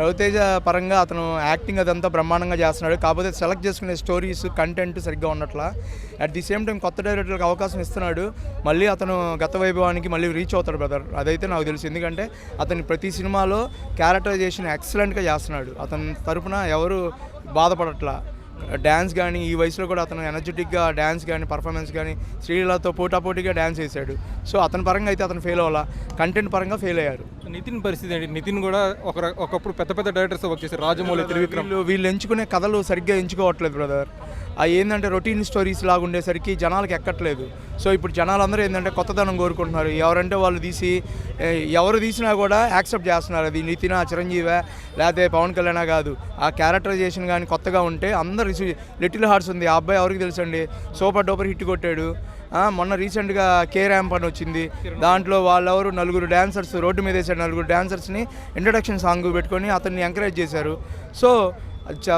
రవితేజ పరంగా అతను యాక్టింగ్ అదంతా బ్రహ్మాండంగా చేస్తున్నాడు. కాకపోతే సెలెక్ట్ చేసుకునే స్టోరీస్ కంటెంట్ సరిగ్గా ఉండట్లా. అట్ ది సేమ్ టైం కొత్త డైరెక్టర్కి అవకాశం ఇస్తున్నాడు. మళ్ళీ అతను గత వైభవానికి మళ్ళీ రీచ్ అవుతాడు బ్రదర్ అదైతే నాకు తెలుసు. ఎందుకంటే అతని ప్రతి సినిమాలో క్యారెక్టరైజేషన్ ఎక్సలెంట్గా చేస్తున్నాడు. అతని తరపున ఎవరు బాధపడట్లా. డ్యాన్స్ కానీ ఈ వయసులో కూడా అతను ఎనర్జెటిక్గా డ్యాన్స్ కానీ పర్ఫార్మెన్స్ కానీ శ్రీలతో పోటాపోటీగా డ్యాన్స్ చేశాడు. సో అతని పరంగా అయితే అతను ఫెయిల్ అవ్వాలా? కంటెంట్ పరంగా ఫెయిల్ అయ్యారు. నితిన్ పరిస్థితి ఏంటి? నితిన్ కూడా ఒక ఒకప్పుడు పెద్ద పెద్ద డైరెక్టర్స్ వర్క్ చేశారు. రాజమౌళి త్రివిక్రమ్. వీళ్ళు ఎంచుకునే కథలు సరిగ్గా ఎంచుకోవట్లేదు బ్రదర్ ఆ ఏంటంటే రొటీన్ స్టోరీస్ లాగా ఉండేసరికి జనాలకు ఎక్కట్లేదు. సో ఇప్పుడు జనాలందరూ ఏంటంటే కొత్తదనం కోరుకుంటున్నారు. ఎవరంటే వాళ్ళు తీసి ఎవరు తీసినా కూడా యాక్సెప్ట్ చేస్తున్నారు. అది నితిన చిరంజీవే లేకపోతే పవన్ కళ్యాణ్ కాదు. ఆ క్యారెక్టరైజేషన్ కానీ కొత్తగా ఉంటే అందరు లిటిల్ హార్ట్స్ ఉంది. ఆ అబ్బాయి ఎవరికి తెలుసండి? సూపర్ డూపర్ హిట్ కొట్టాడు. మొన్న రీసెంట్గా కే ర్యాంప్ అని వచ్చింది. దాంట్లో వాళ్ళెవరు? నలుగురు డ్యాన్సర్స్ రోడ్డు మీద వేసాడు నలుగురు డ్యాన్సర్స్ని ఇంట్రడక్షన్ సాంగ్ పెట్టుకొని అతన్ని ఎంకరేజ్ చేశారు. సో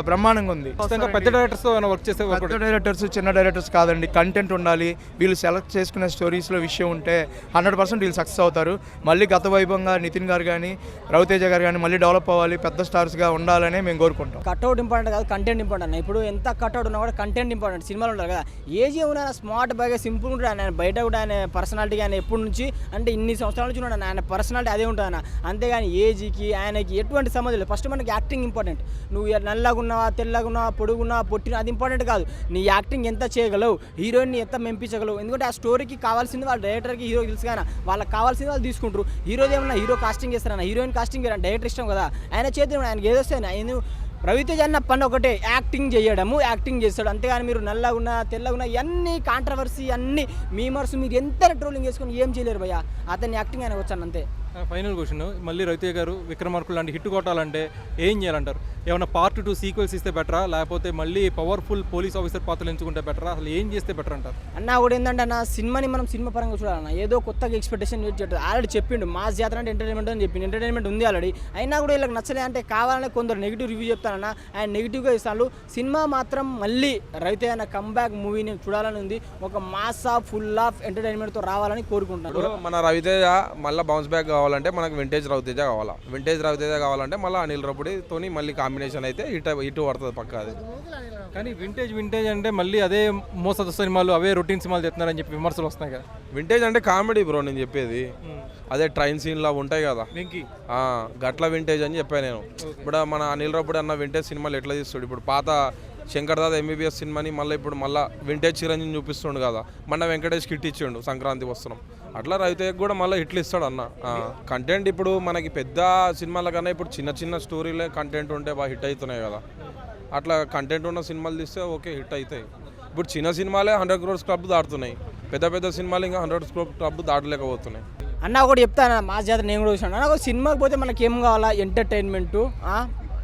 బ్రహ్మాండంగా ఉంది. పెద్ద డైరెక్టర్స్ వర్క్ చేసే పెద్ద డైరెక్టర్స్ చిన్న డైరెక్టర్స్ కాదండి. కంటెంట్ ఉండాలి. వీళ్ళు సెలెక్ట్ చేసుకునే స్టోరీస్లో విషయం ఉంటే హండ్రెడ్ పర్సెంట్ వీళ్ళు సక్సెస్ అవుతారు. మళ్ళీ గత వైభవంగా నితిన్ గారు కానీ రవితేజ గారు కానీ మళ్ళీ డెవలప్ అవ్వాలి పెద్ద స్టార్స్గా ఉండాలని మేము కోరుకుంటాం. కట్అవుట్ ఇంపార్టెంట్ కాదు కంటెంట్ ఇంపార్టెంట్ ఇప్పుడు ఎంత కట్అవుట్ ఉన్నా కూడా కంటెంట్ ఇంపార్టెంట్ సినిమాలు ఉంటారు కదా. ఏజ్ ఏమన్నా స్మార్ట్ బాగా సింపుల్ ఉంటాడు ఆయన. బయట కూడా ఆయన పర్సనాలిటీ ఆయన ఎప్పటి నుంచి అంటే ఇన్ని సంవత్సరాల నుంచి ఉన్నాడు ఆయన పర్సనాలిటీ అదే ఉంటుంది అన్న. అంతేగాని ఏజ్కి ఆయనకి ఎటువంటి సంబంధం లేదు. ఫస్ట్ మనకి యాక్టింగ్ ఇంపార్టెంట్ నువ్వు నల్లగా ఉన్నావా తెల్లగా పొడుగున్నా పొట్టిన అది ఇంపార్టెంట్ కాదు. నీ యాక్టింగ్ ఎంత చేయగలవు హీరోయిన్ని ఎంత మెంపించగలవు. ఎందుకంటే ఆ స్టోరీకి కావాల్సింది వాళ్ళ డైరెక్టర్కి హీరోకి తెలుసు కానీ వాళ్ళకి కావాల్సింది వాళ్ళు తీసుకుంటారు. హీరో ఏమన్నా హీరో కాస్టింగ్ చేస్తారన్న హీరోయిన్ కాస్టింగ్ డైరెక్టర్ ఇష్టం కదా. ఆయన చేతి ఆయనకి ఏదొస్తే ఆయన రవితేజ్ అన్న పని ఒకటే యాక్టింగ్ చేయడము యాక్టింగ్ చేస్తాడు. అంతేగాని మీరు నల్లగా ఉన్నా ఇవన్నీ కాంట్రవర్సీ అన్ని మీమర్స్ మీరు ఎంత ట్రోలింగ్ చేసుకొని ఏం చేయలేరు భయ్య. అతని యాక్టింగ్ ఆయన వచ్చాను అంతే. ఫైనల్ క్వశ్చన్ మళ్ళీ రవితేజ గారు విక్రమార్కులు లాంటి హిట్ కొట్టాలంటే ఏం చేయాలంటారు? ఏమైనా పార్ట్ టూ సీక్వెల్స్ ఇస్తే బెటరా లేకపోతే మళ్ళీ పవర్ఫుల్ పోలీస్ ఆఫీసర్ పాత్రలు ఎంచుకుంటే బెటరా అసలు ఏం చేస్తే బెటర్ అంటారు? అన్న కూడా ఏంటంటే నా సినిమాని మనం సినిమా పరంగా చూడాలన్న. ఏదో కొత్తగా ఎక్స్పెక్టేషన్ చేయట్లేదు ఆల్రెడీ చెప్పిండు మాస్ జాతర అంటే ఎంటర్టైన్మెంట్ అని చెప్పిండు. ఎంటర్టైన్మెంట్ ఉంది ఆల్రెడీ. అయినా కూడా వీళ్ళకి నచ్చలే అంటే కావాలని కొందరు నెగిటివ్ రివ్యూ చెప్తానన్న ఆయన నెగిటివ్గా ఇస్తాను సినిమా మాత్రం మళ్ళీ రైతే అన్న కంబ్యాక్ మూవీని చూడాలని ఉంది. ఒక మాస్ ఆఫ్ ఫుల్ ఆఫ్ ఎంటర్టైన్మెంట్తో రావాలని కోరుకుంటున్నాను మన రవితేజ మళ్ళీ బౌన్స్ బ్యాక్ కావాలంటే మనకు వింటేజ్ రవితేజ కావాలా? వింటేజ్ రవితేజ కావాలంటే మళ్ళీ అనిల్ రపుడితోని మళ్ళీ కాంబినేషన్ అయితే ఇటు ఇటు పడుతుంది పక్క అది. కానీ వింటేజ్ వింటేజ్ అంటే మళ్ళీ అదే మోసద సినిమాలు అవే రొటీన్ సినిమాలు చెప్తున్నారని చెప్పి విమర్శలు వస్తున్నాయి కదా. వింటేజ్ అంటే కామెడీ బ్రో నేను చెప్పేది. అదే ట్రైన్ సీన్లా ఉంటాయి కదా. గట్ల వింటేజ్ అని చెప్పాను నేను. ఇప్పుడు మన అనిల్ రపుడి అన్న వింటేజ్ సినిమాలు ఎట్లా తీస్తాడు? ఇప్పుడు పాత శంకర్ దాదా ఎంబీబీఎస్ సినిమాని మళ్ళీ ఇప్పుడు మళ్ళీ వింటేజ్ చిరంజీవి చూపిస్తుండు కదా. మన వెంకటేష్ కిట్ ఇచ్చిండు సంక్రాంతి వస్తున్నాం అట్లా రైతుకి కూడా మళ్ళీ హిట్లు ఇస్తాడు అన్న. కంటెంట్ ఇప్పుడు మనకి పెద్ద సినిమాల కన్నా ఇప్పుడు చిన్న చిన్న స్టోరీలే కంటెంట్ ఉంటే బాగా హిట్ అవుతున్నాయి కదా. అట్లా కంటెంట్ ఉన్న సినిమాలు తీస్తే ఓకే హిట్ అవుతాయి. ఇప్పుడు చిన్న సినిమాలే హండ్రెడ్ క్రోర్స్ క్లబ్ దాటుతున్నాయి. పెద్ద పెద్ద సినిమాలు ఇంకా హండ్రెడ్ క్రోర్ క్లబ్ దాటలేకపోతున్నాయి. అన్న ఒకటి చెప్తాను మా జాతర నేను కూడా చూసాను. అన్న ఒక సినిమాకి పోతే మనకి ఏం కావాలా entertainment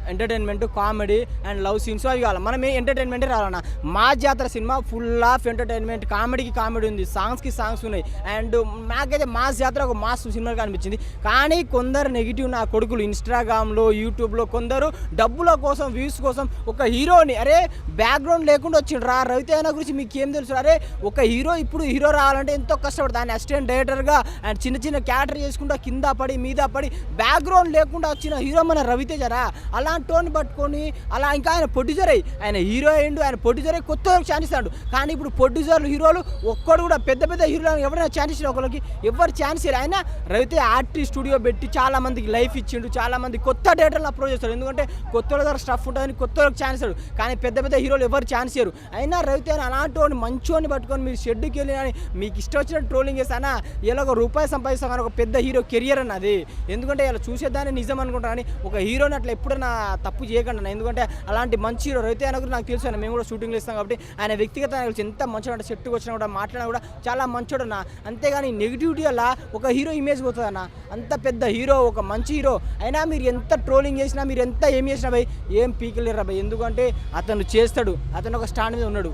entertainment comedy and love scenes అవి కావాలి. మనం ఏ ఎంటర్టైన్మెంటే రావాలన్న. మా జాతర సినిమా ఫుల్ ఆఫ్ ఎంటర్టైన్మెంట్ కామెడీకి కామెడీ ఉంది సాంగ్స్కి సాంగ్స్ ఉన్నాయి. అండ్ నాకైతే మా జాతర ఒక మాస్ సినిమా అనిపించింది కానీ కొందరు నెగిటివ్ నా కొడుకులు ఇన్స్టాగ్రామ్లో యూట్యూబ్లో కొందరు డబ్బుల కోసం వ్యూస్ కోసం ఒక హీరోని అరే బ్యాక్గ్రౌండ్ లేకుండా వచ్చిండు రా రవితేజ గురించి మీకు ఏం తెలుసు? అరే ఒక హీరో ఇప్పుడు హీరో రావాలంటే ఎంతో కష్టపడతాను ఆయన అసిస్టెంట్ డైరెక్టర్గా అండ్ చిన్న చిన్న క్యారెక్టర్ చేసుకుంటా కింద పడి మీద పడి బ్యాక్గ్రౌండ్ లేకుండా వచ్చిన హీరో మన రవితేజరా అలాంటి పట్టుకొని అలా ఇంకా ఆయన ప్రొడ్యూసర్ అయ్యి ఆయన హీరో అయ్యిండు ఆయన ప్రొడ్యూసర్ అయ్యి కొత్త ఛాన్స్ ఇస్తాడు. కానీ ఇప్పుడు ప్రొడ్యూసర్లు హీరోలు ఒక్కడు కూడా పెద్ద పెద్ద హీరోలు ఎవరైనా ఛాన్స్ ఇచ్చిన ఒకరికి ఎవరు ఛాన్స్ ఇవ్వరు ఆయన రవితే ఆర్టీ స్టూడియో పెట్టి చాలా మందికి లైఫ్ ఇచ్చిండు చాలా మంది కొత్త డేటర్లు అప్రోచ్ చేస్తాడు ఎందుకంటే కొత్త వాళ్ళ దగ్గర స్టఫ్ ఉంటుందని కొత్త వాళ్ళకి ఛాన్స్ ఇస్తాడు. కానీ పెద్ద పెద్ద హీరోలు ఎవరు ఛాన్స్ ఇవ్వరు అయినా రవితే అలాంటి వాడిని మంచోని పట్టుకొని మీరు షెడ్కి వెళ్ళి అని మీకు ఇష్టం వచ్చిన ట్రోలింగ్ చేస్తానా ఇలా ఒక రూపాయి సంపాదిస్తాం ఒక పెద్ద హీరో కెరియర్ అన్నది. ఎందుకంటే ఇలా చూసేదాన్ని నిజం అనుకుంటాను ఒక హీరోని అట్లా ఎప్పుడైనా తప్పు చేయకండి ఎందుకంటే అలాంటి మంచి హీరో రవితేజ అన్న గురించి నాకు తెలుసు అన్న. మేము కూడా షూటింగ్లు ఇస్తాం కాబట్టి ఆయన వ్యక్తిగత ఎంత మంచిగా అంటే చెట్టుకు వచ్చినా కూడా మాట్లాడినా కూడా చాలా మంచోడు అన్న. అంతేగాని నెగిటివిటీ వల్ల ఒక హీరో ఇమేజ్ పోతుంది అన్న. అంత పెద్ద హీరో ఒక మంచి హీరో అయినా మీరు ఎంత ట్రోలింగ్ చేసినా మీరు ఎంత ఏం చేసినా భయ్ ఏం పీకలేరు భయ్. ఎందుకంటే అతను చేస్తాడు. అతను ఒక స్టాండ్ మీద ఉన్నాడు.